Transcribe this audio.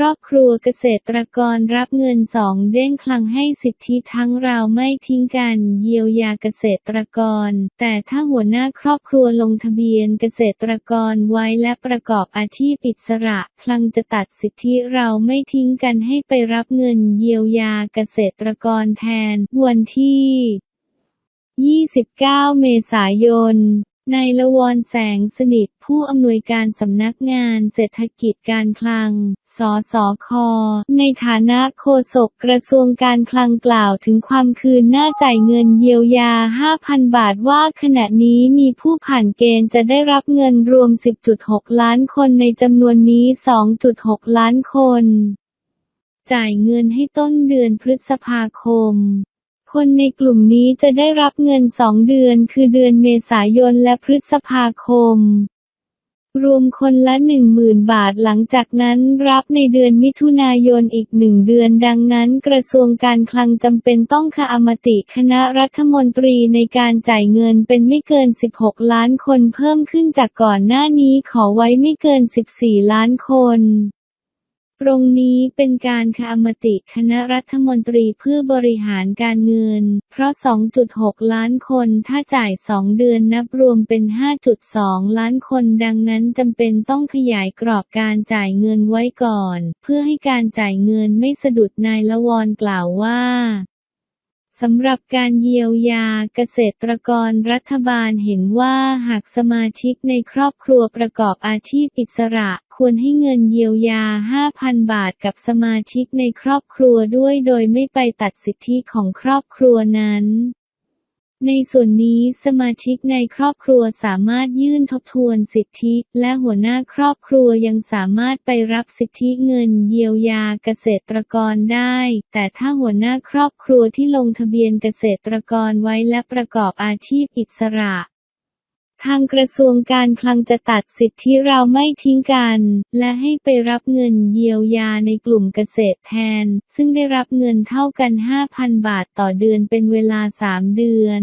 ครอบครัวเกษตรกรรับเงินสองเด้งคลังให้สิทธิทั้งเราไม่ทิ้งกันเยียวยาเกษตรกร แต่ถ้าหัวหน้าครอบครัวลงทะเบียนเกษตรกรไว้และประกอบอาชีพอิสระ คลังจะตัดสิทธิเราไม่ทิ้งกันให้ไปรับเงินเยียวยาเกษตรกรแทน วันที่ 29 เมษายน นายละวรแสงสนิทผู้อำนวยการสำนักงานเศรษฐกิจการคลัง สสค ในฐานะโฆษกกระทรวงการคลังกล่าวถึงความคืนหน้าจ่ายเงินเยียวยา 5,000 บาทว่าขณะนี้มีผู้ผ่านเกณฑ์จะได้รับเงินรวม 10.6 ล้านคนในจำนวนนี้ 2.6 ล้านคน จ่ายเงินให้ต้นเดือนพฤษภาคม คนในกลุ่มนี้จะได้รับเงินสองเดือน คือเดือนเมษายนและพฤษภาคม รวมคนละ 10,000 บาทหลังจากนั้นรับในเดือนมิถุนายนอีกหนึ่งเดือนดังนั้นกระทรวงการคลังจำเป็นต้องคอมติคณะรัฐมนตรีในการจ่ายเงินเป็นไม่เกิน 16 ล้านคนเพิ่มขึ้นจากก่อนหน้านี้ขอไว้ไม่เกิน 14 ล้านคน ตรงนี้เป็นการคอมติคณะรัฐมนตรีเพื่อบริหารการเงิน เพราะ 2.6 ล้านคนถ้าจ่าย 2 เดือนนับรวมเป็น 5.2 ล้านคนดังนั้นจำเป็นต้องขยายกรอบการจ่ายเงินไว้ก่อน เพื่อให้การจ่ายเงินไม่สะดุดนายละวรกล่าวว่าสำหรับการเยียวยาเกษตรกรรัฐบาลเห็นว่าหากสมาชิกในครอบครัวประกอบอาชีพอิสระ ควรให้เงินเยียวยา 5,000 บาทกับสมาชิกในครอบครัวด้วยโดยไม่ไปตัดสิทธิของครอบครัวนั้นในส่วนนี้สมาชิกในครอบครัวสามารถยื่นทบทวนสิทธิ และหัวหน้าครอบครัวยังสามารถไปรับสิทธิเงินเยียวยาเกษตรกรได้ แต่ถ้าหัวหน้าครอบครัวที่ลงทะเบียนเกษตรกรไว้และประกอบอาชีพอิสระ ทางกระทรวงการคลังจะตัดสิทธิเราไม่ทิ้งกัน และให้ไปรับเงินเยียวยาในกลุ่มเกษตรแทน ซึ่งได้รับเงินเท่ากัน 5,000 บาทต่อเดือนเป็นเวลา 3 เดือน